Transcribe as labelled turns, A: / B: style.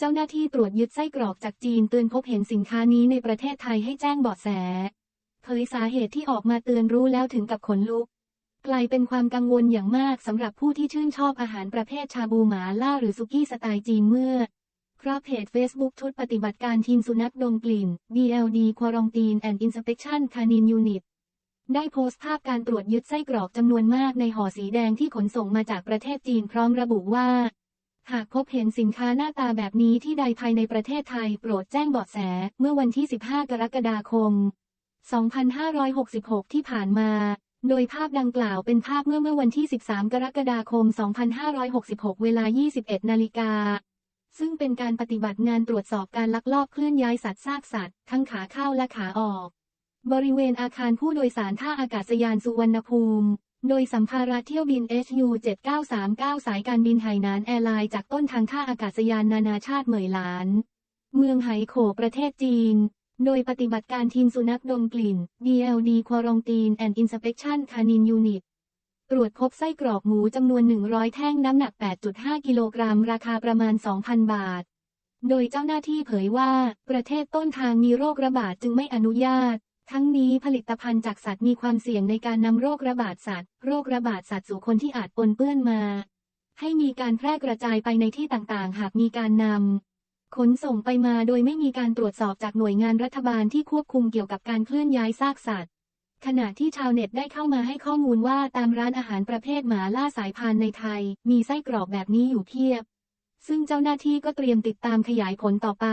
A: เจ้าหน้าที่ตรวจยึดไส้กรอกจากจีนเตือนพบเห็นสินค้านี้ในประเทศไทยให้แจ้งเบาะแส เผยสาเหตุที่ออกมาเตือนรู้แล้วถึงกับขนลุก กลายเป็นความกังวลอย่างมากสำหรับผู้ที่ชื่นชอบอาหารประเภทชาบูหมาล่าหรือซุกี้สไตล์จีนเมื่อเพราะเพจ Facebook ชุดปฏิบัติการทีมสุนัขดมกลิ่น BLD Quarantine and Inspection Canine Unit ได้โพสต์ภาพการตรวจยึดไส้กรอกจำนวนมากในห่อสีแดงที่ขนส่งมาจากประเทศจีนพร้อมระบุว่า หากพบเห็นสินค้าหน้าตาแบบนี้ที่ใดภายในประเทศไทยโปรดแจ้งเบาะแส เมื่อวันที่ 15 กรกฎาคม 2566 ที่ผ่านมา โดยภาพดังกล่าวเป็นภาพเมื่อเมื่อวันที่ 13 กรกฎาคม 2566 เวลา 21 นาฬิกา ซึ่งเป็นการปฏิบัติงานตรวจสอบการลักลอบเคลื่อนย้ายสัตว์ซากสัตว์ ทั้งขาเข้าและขาออก บริเวณอาคารผู้โดยสารท่าอากาศยานสุวรรณภูมิ โดยสัมภาระเที่ยวบิน HU 7939 สายการบินไหหนานแอร์ไลน์จากต้นทางท่าอากาศยานนานาชาติเหมยหลาน เมืองไหโขประเทศจีน โดยปฏิบัติการทีมสุนัขดมกลิ่น DLD Quarantine and Inspection Canine Unit ตรวจพบไส้กรอกหมูจำนวน 100 แท่งน้ำหนัก 8.5 กิโลกรัม ราคาประมาณ 2,000 บาท โดยเจ้าหน้าที่เผยว่า ประเทศต้นทางมีโรคระบาดจึงไม่อนุญาต ทั้งนี้ผลิตภัณฑ์จากสัตว์มีความเสี่ยงในการนำโรคระบาดสัตว์ โรคระบาดสัตว์สู่คนที่อาจปนเปื้อนมา ให้มีการแพร่กระจายไปในที่ต่างๆ หากมีการนำขนส่งไปมาโดยไม่มีการตรวจสอบจากหน่วยงานรัฐบาลที่ควบคุมเกี่ยวกับการเคลื่อนย้ายซากสัตว์ ขณะที่ชาวเน็ตได้เข้ามาให้ข้อมูลว่าตามร้านอาหารประเภทหมาล่าสายพานในไทย มีไส้กรอกแบบนี้อยู่เพียบ ซึ่งเจ้าหน้าที่ก็เตรียมติดตามขยายผลต่อไป